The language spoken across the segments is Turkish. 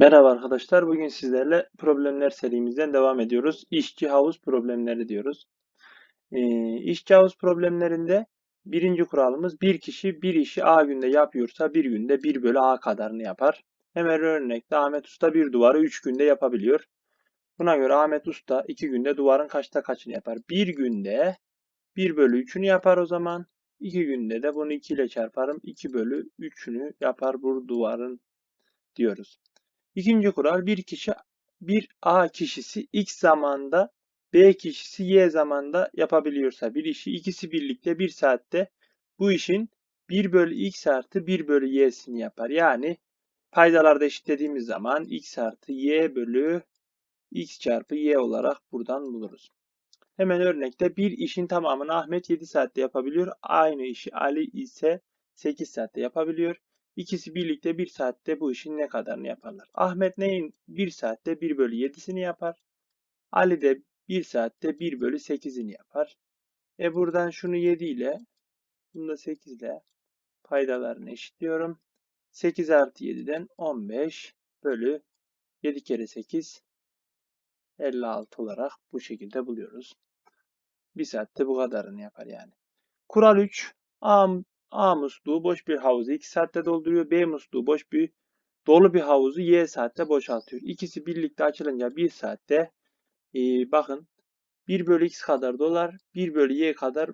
Merhaba arkadaşlar. Bugün sizlerle problemler serimizden devam ediyoruz. İşçi havuz problemleri diyoruz. Ee, işçi havuz problemlerinde birinci kuralımız bir kişi bir işi A günde yapıyorsa bir günde 1 bölü A kadarını yapar. Hemen örnekte Ahmet Usta bir duvarı 3 günde yapabiliyor. Buna göre Ahmet Usta 2 günde duvarın kaçta kaçını yapar? Bir günde 1 bölü 3'ünü yapar o zaman. 2 günde de bunu 2 ile çarparım. 2 bölü 3'ünü yapar bu duvarın diyoruz. İkinci kural bir kişi bir A kişisi X zamanda B kişisi Y zamanda yapabiliyorsa bir işi ikisi birlikte bir saatte bu işin 1 bölü X artı 1 bölü Y'sini yapar. Yani paydalarda eşitlediğimiz zaman X artı Y bölü X çarpı Y olarak buradan buluruz. Hemen örnekte bir işin tamamını Ahmet 7 saatte yapabiliyor. Aynı işi Ali ise 8 saatte yapabiliyor. İkisi birlikte 1 saatte bu işin ne kadarını yaparlar? Ahmet neyin 1 saatte 1 bölü 7'sini yapar. Ali de 1 saatte 1 bölü 8'ini yapar. E buradan şunu 7 ile bunu da 8 ile paydalarını eşitliyorum. 8 artı 7'den 15 bölü 7 kere 8 56 olarak bu şekilde buluyoruz. 1 saatte bu kadarını yapar yani. Kural 3. A, A musluğu boş bir havuzu 2 saatte dolduruyor. B musluğu boş bir dolu bir havuzu Y saatte boşaltıyor. İkisi birlikte açılınca 1 saatte e, bakın 1 bölü X kadar dolar 1 bölü Y kadar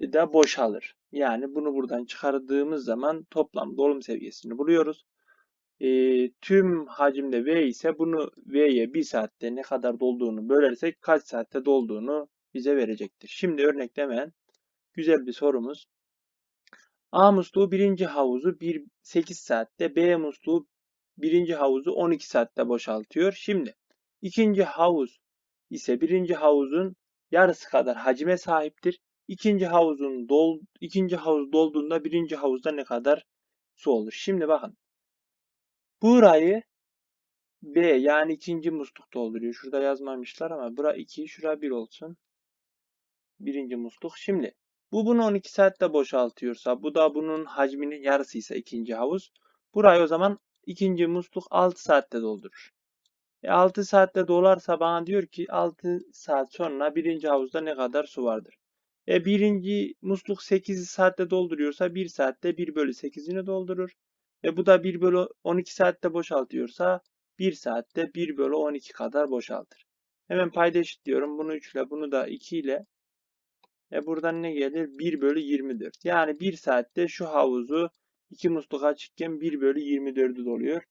da boşalır. Yani bunu buradan çıkardığımız zaman toplam dolum seviyesini buluyoruz. E, tüm hacimde V ise bunu V'ye 1 saatte ne kadar dolduğunu bölersek kaç saatte dolduğunu bize verecektir. Şimdi örneklemen güzel bir sorumuz. A musluğu birinci havuzu 1, 8 saatte, B musluğu birinci havuzu 12 saatte boşaltıyor. Şimdi ikinci havuz ise birinci havuzun yarısı kadar hacime sahiptir. İkinci havuzun dol, ikinci havuz dolduğunda birinci havuzda ne kadar su olur? Şimdi bakın. Burayı B yani ikinci musluk dolduruyor. Şurada yazmamışlar ama bura 2, şura 1 olsun. Birinci musluk. Şimdi bu bunu 12 saatte boşaltıyorsa bu da bunun hacminin yarısıysa ikinci havuz. Burayı o zaman ikinci musluk 6 saatte doldurur. E 6 saatte dolarsa bana diyor ki 6 saat sonra birinci havuzda ne kadar su vardır? E birinci musluk 8 saatte dolduruyorsa 1 saatte 1 bölü 8'ini doldurur. E bu da 1 bölü 12 saatte boşaltıyorsa 1 saatte 1 bölü 12 kadar boşaltır. Hemen payda eşitliyorum. Bunu 3 ile bunu da 2 ile e buradan ne gelir? 1 bölü 24. Yani 1 saatte şu havuzu 2 musluk açıkken 1 bölü 24'ü doluyor.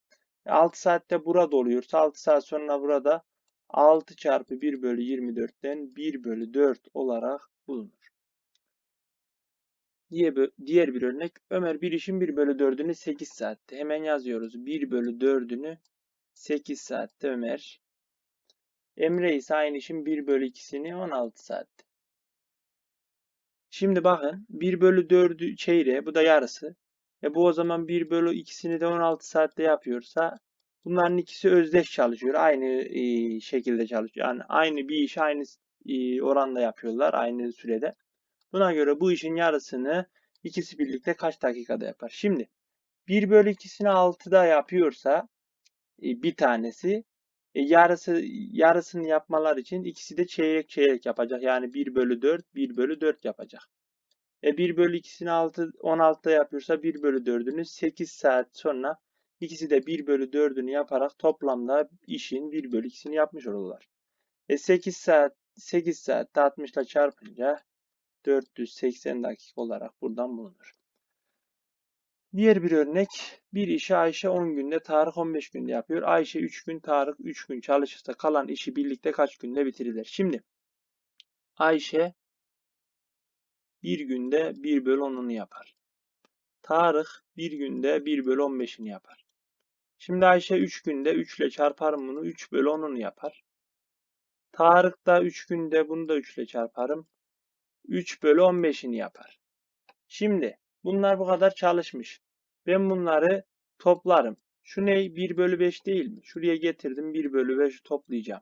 E 6 saatte bura doluyorsa 6 saat sonra burada 6 çarpı 1 bölü 24'ten 1 bölü 4 olarak bulunur. Diye, diğer bir örnek. Ömer bir işin 1 bölü 4'ünü 8 saatte. Hemen yazıyoruz. 1 bölü 4'ünü 8 saatte Ömer. Emre ise aynı işin 1 bölü 2'sini 16 saatte. Şimdi bakın 1 bölü 4'ü çeyreğe bu da yarısı. E bu o zaman 1 bölü 2'sini de 16 saatte yapıyorsa bunların ikisi özdeş çalışıyor. Aynı e, şekilde çalışıyor. Yani aynı bir iş aynı e, oranda yapıyorlar aynı sürede. Buna göre bu işin yarısını ikisi birlikte kaç dakikada yapar? Şimdi 1 bölü 2'sini 6'da yapıyorsa e, bir tanesi e, yarısı yarısını yapmalar için ikisi de çeyrek çeyrek yapacak. Yani 1 bölü 4, 1 bölü 4 yapacak. E 1 bölü 2'sini 6, 16'da yapıyorsa 1 bölü 4'ünü 8 saat sonra ikisi de 1 bölü 4'ünü yaparak toplamda işin 1 bölü 2'sini yapmış olurlar. E 8 saat 8 saatte 60 ile çarpınca 480 dakika olarak buradan bulunur. Diğer bir örnek. Bir işi Ayşe 10 günde, Tarık 15 günde yapıyor. Ayşe 3 gün, Tarık 3 gün çalışırsa kalan işi birlikte kaç günde bitirilir? Şimdi Ayşe bir günde 1 bölü 10'unu yapar. Tarık bir günde 1 bölü 15'ini yapar. Şimdi Ayşe 3 günde 3 ile çarparım bunu 3 bölü 10'unu yapar. Tarık da 3 günde bunu da 3 ile çarparım. 3 bölü 15'ini yapar. Şimdi bunlar bu kadar çalışmış. Ben bunları toplarım. Şu ne? 1 bölü 5 değil mi? Şuraya getirdim 1 bölü 5 toplayacağım.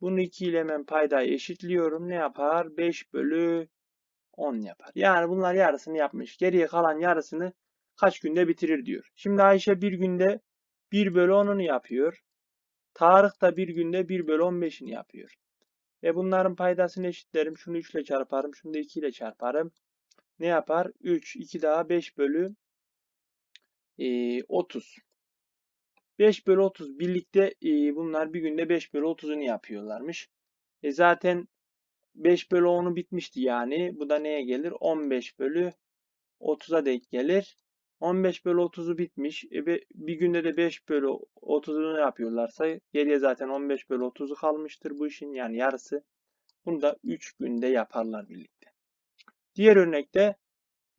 Bunu 2 ile hemen paydayı eşitliyorum. Ne yapar? 5 bölü 10 yapar. Yani bunlar yarısını yapmış. Geriye kalan yarısını kaç günde bitirir diyor. Şimdi Ayşe bir günde 1 bölü 10'unu yapıyor. Tarık da bir günde 1 bölü 15'ini yapıyor. Ve bunların paydasını eşitlerim. Şunu 3 ile çarparım. Şunu da 2 ile çarparım. Ne yapar? 3, 2 daha 5 bölü e, 30. 5 bölü 30 birlikte e, bunlar bir günde 5 bölü 30'unu yapıyorlarmış. E zaten 5 bölü 10'u bitmişti yani. Bu da neye gelir? 15 bölü 30'a denk gelir. 15 bölü 30'u bitmiş. E bir günde de 5 bölü 30'unu yapıyorlarsa geriye zaten 15 bölü 30'u kalmıştır bu işin yani yarısı. Bunu da 3 günde yaparlar birlikte. Diğer örnekte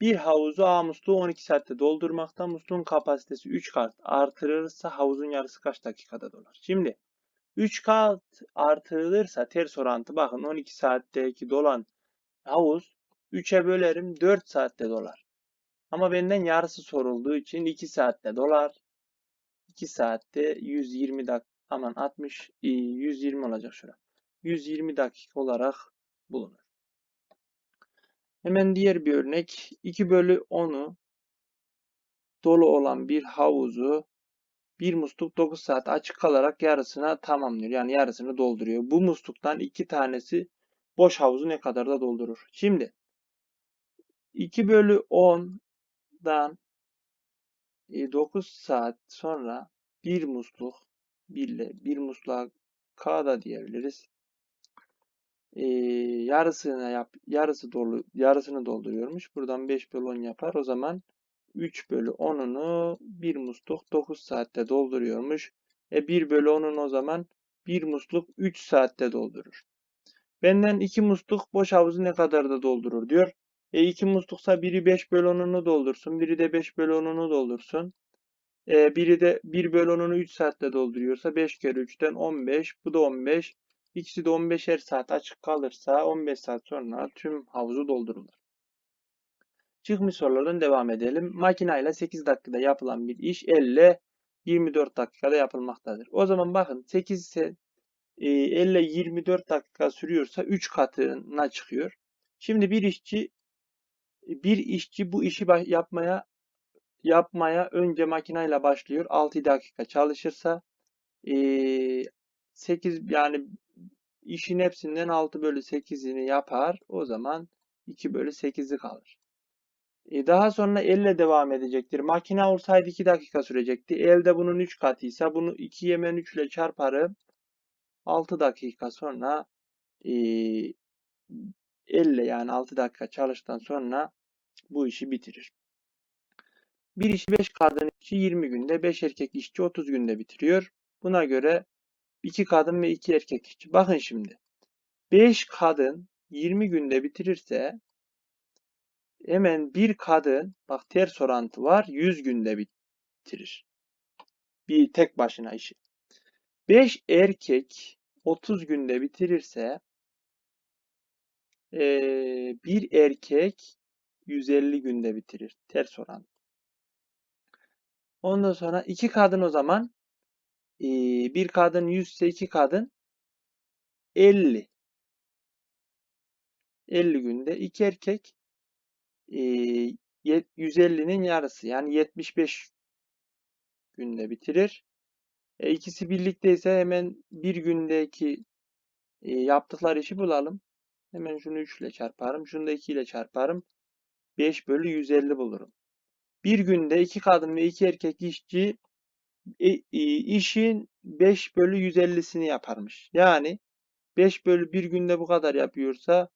bir havuzu A musluğu 12 saatte doldurmakta. Musluğun kapasitesi 3 kat artırılırsa havuzun yarısı kaç dakikada dolar? Şimdi 3 kat artırılırsa ters orantı bakın 12 saatteki dolan havuz 3'e bölerim 4 saatte dolar. Ama benden yarısı sorulduğu için 2 saatte dolar. 2 saatte 120 dak aman 60 e, 120 olacak şura. 120 dakika olarak bulunur. Hemen diğer bir örnek. 2 bölü 10'u dolu olan bir havuzu bir musluk 9 saat açık kalarak yarısına tamamlıyor. Yani yarısını dolduruyor. Bu musluktan iki tanesi boş havuzu ne kadar da doldurur? Şimdi 2 bölü 10'dan 9 saat sonra bir musluk bir ile bir musluğa K da diyebiliriz. Ee, yarısına yap yarısı dolu yarısını dolduruyormuş. Buradan 5 bölü 10 yapar. O zaman 3 bölü 10'unu bir musluk 9 saatte dolduruyormuş. E 1 bölü 10'un o zaman bir musluk 3 saatte doldurur. Benden 2 musluk boş havuzu ne kadar da doldurur diyor. E 2 musluksa biri 5 bölü 10'unu doldursun. Biri de 5 bölü 10'unu doldursun. E, biri de 1 bölü 10'unu 3 saatte dolduruyorsa 5 kere 3'ten 15. Bu da 15. İkisi de 15'er saat açık kalırsa 15 saat sonra tüm havuzu doldurulur. Çıkmış sorulardan devam edelim. Makinayla 8 dakikada yapılan bir iş elle 24 dakikada yapılmaktadır. O zaman bakın 8 ise e, elle 24 dakika sürüyorsa 3 katına çıkıyor. Şimdi bir işçi bir işçi bu işi yapmaya yapmaya önce makinayla başlıyor. 6 dakika çalışırsa e, 8 yani işin hepsinden 6 bölü 8'ini yapar. O zaman 2 bölü 8'i kalır. E, daha sonra elle devam edecektir. Makine olsaydı 2 dakika sürecekti. Elde bunun 3 katıysa bunu 2 yemen 3 ile çarparım. 6 dakika sonra e, elle yani 6 dakika çalıştıktan sonra bu işi bitirir. Bir işi 5 kadın işçi 20 günde, 5 erkek işçi 30 günde bitiriyor. Buna göre 2 kadın ve 2 erkek. Bakın şimdi. 5 kadın 20 günde bitirirse hemen bir kadın bak ters orantı var 100 günde bitirir. Bir tek başına işi. 5 erkek 30 günde bitirirse ee, bir erkek 150 günde bitirir. Ters orantı. Ondan sonra iki kadın o zaman ee, bir kadın 100 ise iki kadın 50. 50 günde. iki erkek ee, 150'nin yarısı yani 75 günde bitirir. E, ikisi birlikteyse hemen bir gündeki e, yaptıkları işi bulalım. Hemen şunu 3 ile çarparım. Şunu da 2 ile çarparım. 5 bölü 150 bulurum. Bir günde iki kadın ve iki erkek işçi e, e, işin 5 bölü 150'sini yaparmış. Yani 5 bölü bir günde bu kadar yapıyorsa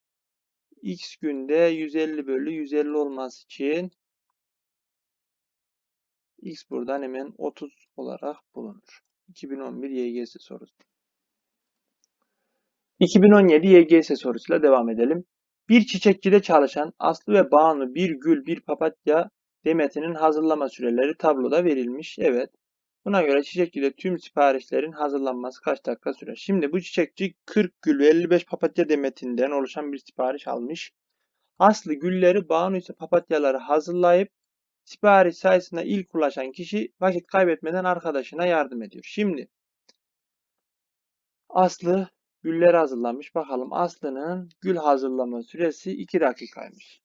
x günde 150 bölü 150 olması için x buradan hemen 30 olarak bulunur. 2011 YGS sorusu. 2017 YGS sorusuyla devam edelim. Bir çiçekçide çalışan Aslı ve Banu bir gül, bir papatya demetinin hazırlama süreleri tabloda verilmiş. Evet. Buna göre çiçekçide tüm siparişlerin hazırlanması kaç dakika sürer? Şimdi bu çiçekçi 40 gül ve 55 papatya demetinden oluşan bir sipariş almış. Aslı gülleri, Banu ise papatyaları hazırlayıp sipariş sayısına ilk ulaşan kişi vakit kaybetmeden arkadaşına yardım ediyor. Şimdi Aslı gülleri hazırlamış. Bakalım Aslı'nın gül hazırlama süresi 2 dakikaymış.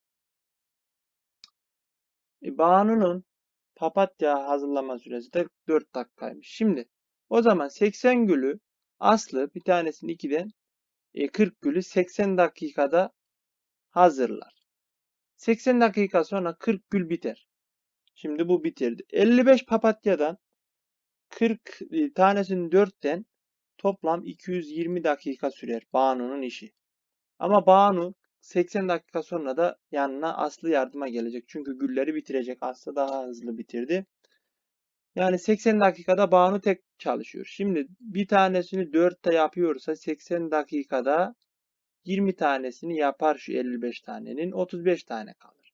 E, Banu'nun Papatya hazırlama süresi de 4 dakikaymış. Şimdi o zaman 80 gülü Aslı bir tanesini 2'den e, 40 gülü 80 dakikada hazırlar. 80 dakika sonra 40 gül biter. Şimdi bu bitirdi. 55 papatyadan 40 e, tanesini 4'ten toplam 220 dakika sürer Banu'nun işi. Ama Banu 80 dakika sonra da yanına Aslı yardıma gelecek. Çünkü gülleri bitirecek. Aslı daha hızlı bitirdi. Yani 80 dakikada Banu tek çalışıyor. Şimdi bir tanesini 4'te yapıyorsa 80 dakikada 20 tanesini yapar şu 55 tanenin. 35 tane kalır.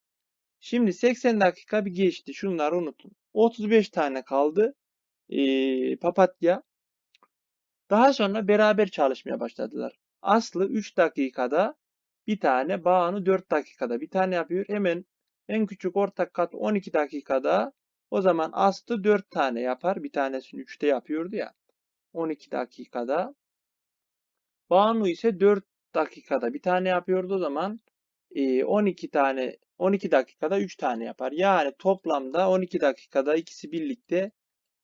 Şimdi 80 dakika bir geçti. Şunları unutun. 35 tane kaldı. Ee, papatya. Daha sonra beraber çalışmaya başladılar. Aslı 3 dakikada bir tane, Banu 4 dakikada bir tane yapıyor. Hemen en küçük ortak kat 12 dakikada o zaman Aslı 4 tane yapar. Bir tanesini 3'te yapıyordu ya. 12 dakikada. Banu ise 4 dakikada bir tane yapıyordu o zaman 12 tane 12 dakikada 3 tane yapar. Yani toplamda 12 dakikada ikisi birlikte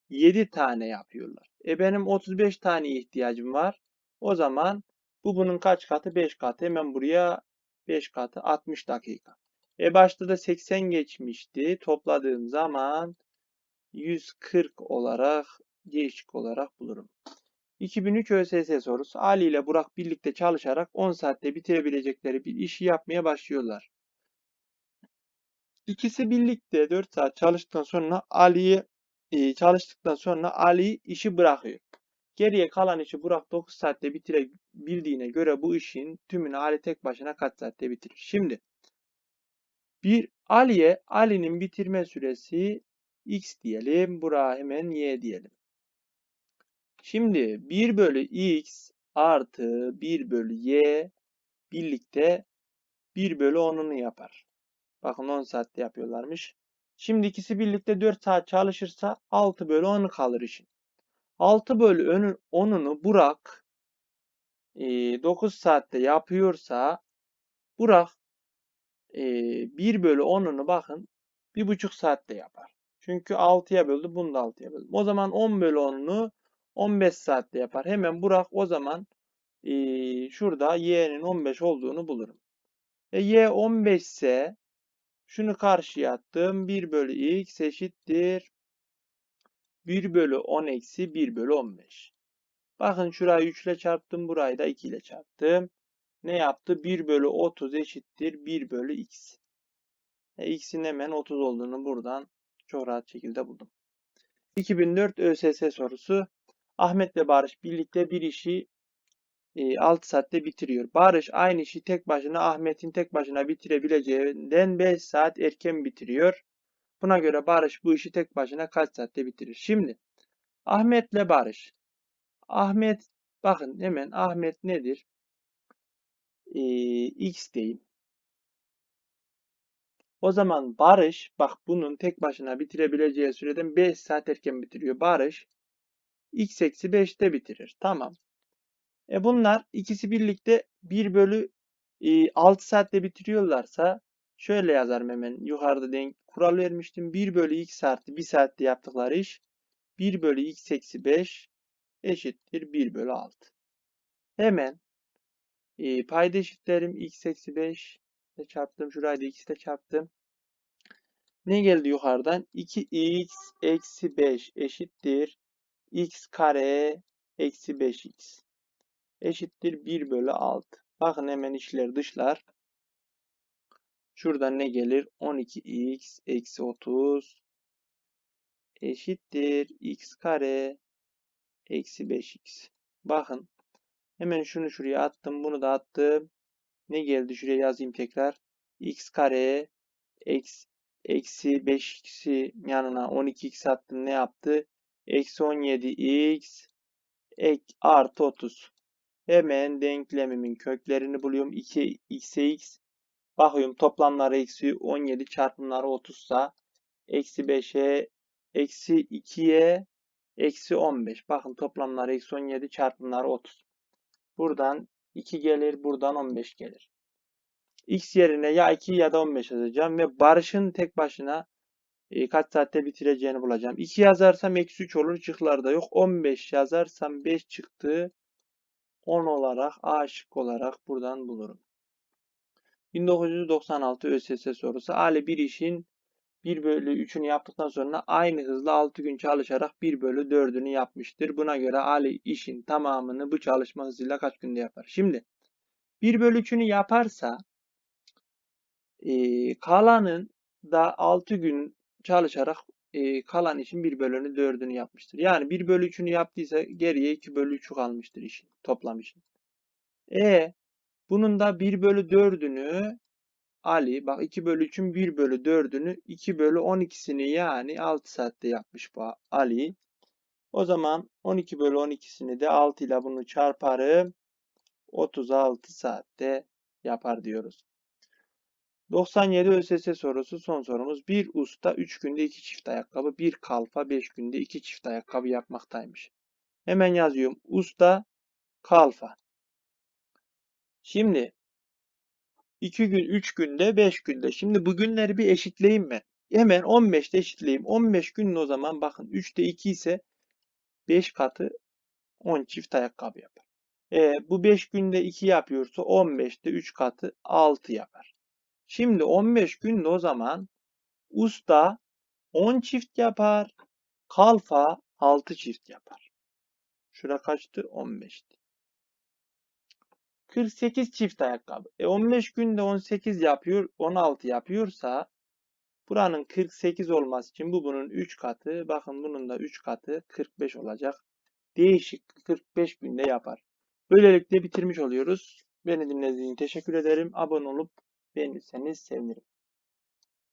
7 tane yapıyorlar. E benim 35 tane ihtiyacım var. O zaman bu bunun kaç katı? 5 katı. Hemen buraya 5 katı 60 dakika. E başta da 80 geçmişti. Topladığım zaman 140 olarak değişik olarak bulurum. 2003 ÖSS sorusu. Ali ile Burak birlikte çalışarak 10 saatte bitirebilecekleri bir işi yapmaya başlıyorlar. İkisi birlikte 4 saat çalıştıktan sonra Ali'yi e, çalıştıktan sonra Ali işi bırakıyor. Geriye kalan işi Burak 9 saatte bitirebildiğine göre bu işin tümünü Ali tek başına kaç saatte bitirir? Şimdi bir Ali'ye Ali'nin bitirme süresi x diyelim. Burak'a hemen y diyelim. Şimdi 1 bölü x artı 1 bölü y birlikte 1 bölü 10'unu yapar. Bakın 10 saatte yapıyorlarmış. Şimdi ikisi birlikte 4 saat çalışırsa 6 bölü 10'u kalır işin. 6 bölü 10'unu Burak 9 saatte yapıyorsa Burak 1 bölü 10'unu bakın 1,5 saatte yapar. Çünkü 6'ya böldü bunu da 6'ya böldüm. O zaman 10 bölü 10'unu 15 saatte yapar. Hemen Burak o zaman şurada y'nin 15 olduğunu bulurum. E, y 15 ise şunu karşıya attım. 1 bölü x eşittir. 1 bölü 10 eksi 1 bölü 15. Bakın şurayı 3 ile çarptım. Burayı da 2 ile çarptım. Ne yaptı? 1 bölü 30 eşittir. 1 bölü x. E, x'in hemen 30 olduğunu buradan çok rahat şekilde buldum. 2004 ÖSS sorusu. Ahmet ve Barış birlikte bir işi 6 e, saatte bitiriyor. Barış aynı işi tek başına Ahmet'in tek başına bitirebileceğinden 5 saat erken bitiriyor. Buna göre Barış bu işi tek başına kaç saatte bitirir? Şimdi Ahmet'le Barış. Ahmet bakın hemen Ahmet nedir? Ee, X diyeyim. O zaman Barış bak bunun tek başına bitirebileceği süreden 5 saat erken bitiriyor. Barış x eksi 5'te bitirir. Tamam. E bunlar ikisi birlikte 1 bölü e, 6 saatte bitiriyorlarsa şöyle yazarım hemen yukarıda denk kural vermiştim. 1 bölü x artı 1 saatte yaptıkları iş 1 bölü x eksi 5 eşittir 1 bölü 6. Hemen e, payda eşitlerim x eksi 5 ile çarptım. Şurayı da x ile çarptım. Ne geldi yukarıdan? 2x eksi 5 eşittir x kare eksi 5x eşittir 1 bölü 6. Bakın hemen işler dışlar. Şuradan ne gelir? 12x eksi 30 eşittir x kare eksi 5x. Bakın hemen şunu şuraya attım. Bunu da attım. Ne geldi? Şuraya yazayım tekrar. x kare eksi, eksi 5x'i yanına 12x attım. Ne yaptı? Eksi 17x ek artı 30. Hemen denklemimin köklerini buluyorum. 2 x'e x. Bakıyorum toplamları eksi 17 çarpımları 30 sa eksi 5'e eksi 2'ye eksi 15. Bakın toplamları eksi 17 çarpımları 30. Buradan 2 gelir. Buradan 15 gelir. X yerine ya 2 ya da 15 yazacağım ve Barış'ın tek başına e, kaç saatte bitireceğini bulacağım. 2 yazarsam eksi 3 olur. Şıklarda yok. 15 yazarsam 5 çıktı. 10 olarak A şık olarak buradan bulurum. 1996 ÖSS sorusu. Ali bir işin 1 bölü 3'ünü yaptıktan sonra aynı hızla 6 gün çalışarak 1 bölü 4'ünü yapmıştır. Buna göre Ali işin tamamını bu çalışma hızıyla kaç günde yapar? Şimdi 1 bölü 3'ünü yaparsa e, kalanın da 6 gün çalışarak e, kalan için 1 bölünü 4'ünü yapmıştır. Yani 1 bölü 3'ünü yaptıysa geriye 2 bölü 3'ü kalmıştır işin. Toplam işin. E bunun da 1 bölü 4'ünü Ali bak 2 bölü 3'ün 1 bölü 4'ünü 2 bölü 12'sini yani 6 saatte yapmış bu Ali. O zaman 12 bölü 12'sini de 6 ile bunu çarparım. 36 saatte yapar diyoruz. 97 ÖSS sorusu son sorumuz. Bir usta 3 günde 2 çift ayakkabı, bir kalfa 5 günde 2 çift ayakkabı yapmaktaymış. Hemen yazıyorum. Usta kalfa. Şimdi 2 gün, 3 günde, 5 günde. Şimdi bu günleri bir eşitleyeyim mi? Hemen 15'te eşitleyeyim. 15 günün o zaman bakın 3'te 2 ise 5 katı 10 çift ayakkabı yapar. E, bu 5 günde 2 yapıyorsa 15'te 3 katı 6 yapar. Şimdi 15 günde o zaman usta 10 çift yapar. Kalfa 6 çift yapar. Şura kaçtı? 15'ti. 48 çift ayakkabı. E 15 günde 18 yapıyor, 16 yapıyorsa buranın 48 olması için bu bunun 3 katı. Bakın bunun da 3 katı 45 olacak. Değişik 45 günde yapar. Böylelikle bitirmiş oluyoruz. Beni dinlediğiniz için teşekkür ederim. Abone olup beğenirseniz sevinirim.